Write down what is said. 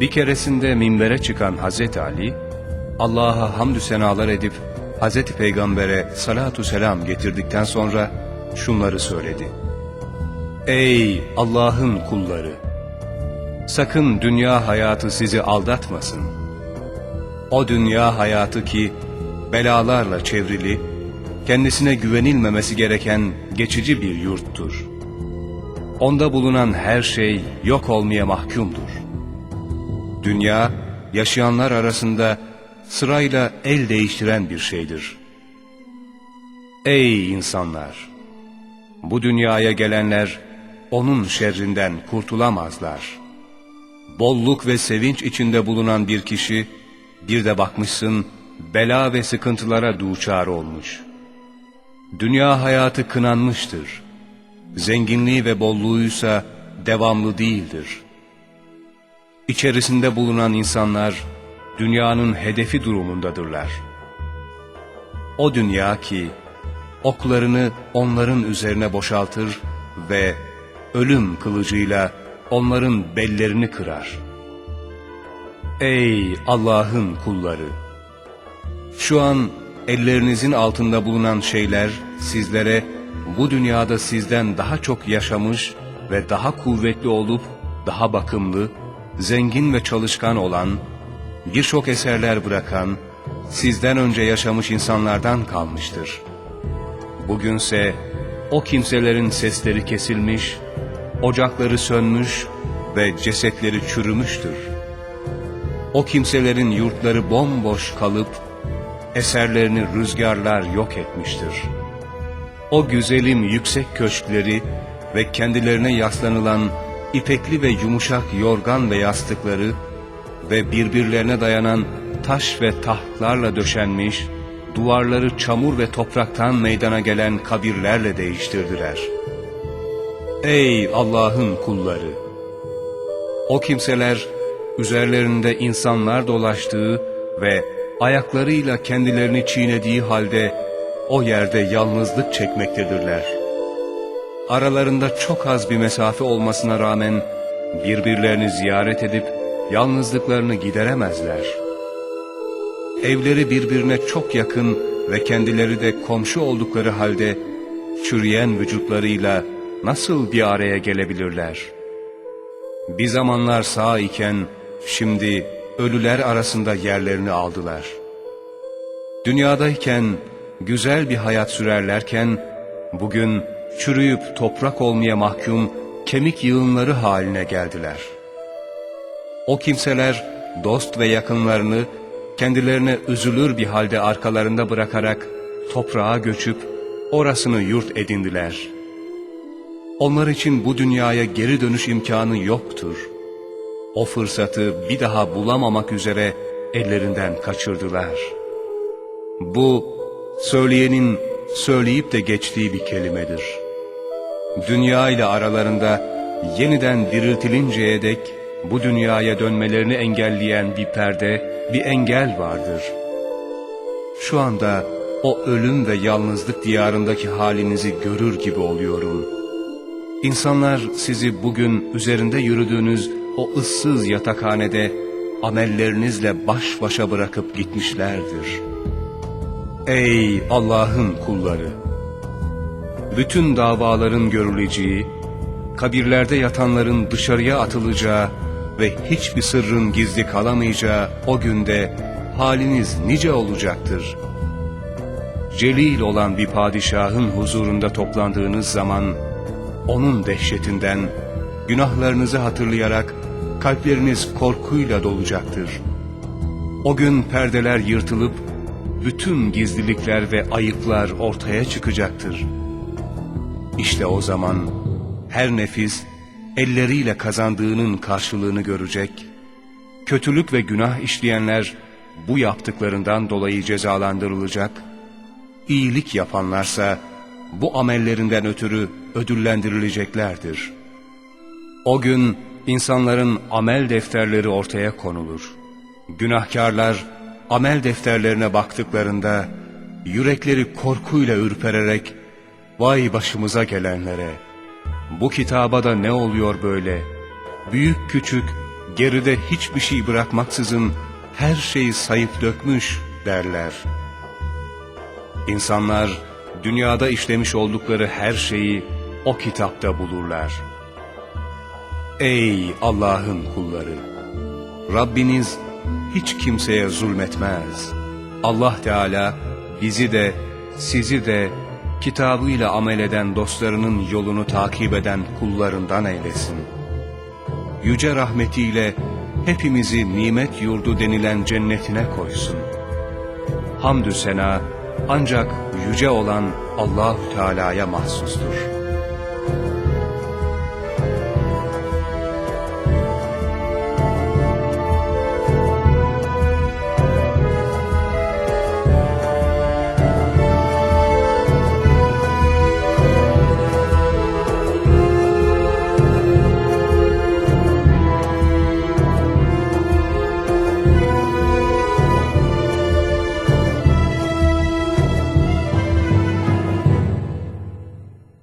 Bir keresinde minbere çıkan Hazreti Ali, Allah'a hamdü senalar edip Hazreti Peygamber'e salatu selam getirdikten sonra şunları söyledi. Ey Allah'ın kulları! Sakın dünya hayatı sizi aldatmasın. O dünya hayatı ki belalarla çevrili, kendisine güvenilmemesi gereken geçici bir yurttur. Onda bulunan her şey yok olmaya mahkumdur. Dünya, yaşayanlar arasında sırayla el değiştiren bir şeydir. Ey insanlar! Bu dünyaya gelenler, onun şerrinden kurtulamazlar. Bolluk ve sevinç içinde bulunan bir kişi, bir de bakmışsın, bela ve sıkıntılara duçar olmuş. Dünya hayatı kınanmıştır. Zenginliği ve bolluğuysa devamlı değildir. İçerisinde bulunan insanlar, dünyanın hedefi durumundadırlar. O dünya ki, oklarını onların üzerine boşaltır ve ölüm kılıcıyla onların bellerini kırar. Ey Allah'ın kulları! Şu an ellerinizin altında bulunan şeyler sizlere bu dünyada sizden daha çok yaşamış ve daha kuvvetli olup daha bakımlı, zengin ve çalışkan olan, birçok eserler bırakan, sizden önce yaşamış insanlardan kalmıştır. Bugünse o kimselerin sesleri kesilmiş, ocakları sönmüş ve cesetleri çürümüştür. O kimselerin yurtları bomboş kalıp, eserlerini rüzgarlar yok etmiştir. O güzelim yüksek köşkleri ve kendilerine yaslanılan ipekli ve yumuşak yorgan ve yastıkları ve birbirlerine dayanan taş ve tahtlarla döşenmiş, duvarları çamur ve topraktan meydana gelen kabirlerle değiştirdiler. Ey Allah'ın kulları! O kimseler üzerlerinde insanlar dolaştığı ve ayaklarıyla kendilerini çiğnediği halde o yerde yalnızlık çekmektedirler. Aralarında çok az bir mesafe olmasına rağmen birbirlerini ziyaret edip yalnızlıklarını gideremezler. Evleri birbirine çok yakın ve kendileri de komşu oldukları halde çürüyen vücutlarıyla nasıl bir araya gelebilirler? Bir zamanlar sağ iken şimdi ölüler arasında yerlerini aldılar. Dünyadayken güzel bir hayat sürerlerken bugün çürüyüp toprak olmaya mahkum kemik yığınları haline geldiler. O kimseler dost ve yakınlarını kendilerine üzülür bir halde arkalarında bırakarak toprağa göçüp orasını yurt edindiler. Onlar için bu dünyaya geri dönüş imkanı yoktur. O fırsatı bir daha bulamamak üzere ellerinden kaçırdılar. Bu söyleyenin söyleyip de geçtiği bir kelimedir. Dünya ile aralarında yeniden diriltilinceye dek bu dünyaya dönmelerini engelleyen bir perde, bir engel vardır. Şu anda o ölüm ve yalnızlık diyarındaki halinizi görür gibi oluyorum. İnsanlar sizi bugün üzerinde yürüdüğünüz o ıssız yatakhanede amellerinizle baş başa bırakıp gitmişlerdir. Ey Allah'ın kulları! Bütün davaların görüleceği, kabirlerde yatanların dışarıya atılacağı ve hiçbir sırrın gizli kalamayacağı o günde haliniz nice olacaktır. Celil olan bir padişahın huzurunda toplandığınız zaman, onun dehşetinden, günahlarınızı hatırlayarak kalpleriniz korkuyla dolacaktır. O gün perdeler yırtılıp, bütün gizlilikler ve ayıplar ortaya çıkacaktır. İşte o zaman her nefis elleriyle kazandığının karşılığını görecek, kötülük ve günah işleyenler bu yaptıklarından dolayı cezalandırılacak, iyilik yapanlarsa bu amellerinden ötürü ödüllendirileceklerdir. O gün insanların amel defterleri ortaya konulur. Günahkarlar amel defterlerine baktıklarında yürekleri korkuyla ürpererek vay başımıza gelenlere bu kitaba da ne oluyor böyle büyük küçük geride hiçbir şey bırakmaksızın her şeyi sayıp dökmüş derler. İnsanlar dünyada işlemiş oldukları her şeyi o kitapta bulurlar. Ey Allah'ın kulları! Rabbiniz hiç kimseye zulmetmez. Allah Teala bizi de sizi de kitabıyla amel eden dostlarının yolunu takip eden kullarından eylesin. Yüce rahmetiyle hepimizi nimet yurdu denilen cennetine koysun. Hamdü sena ancak yüce olan Allahü Teala'ya mahsustur.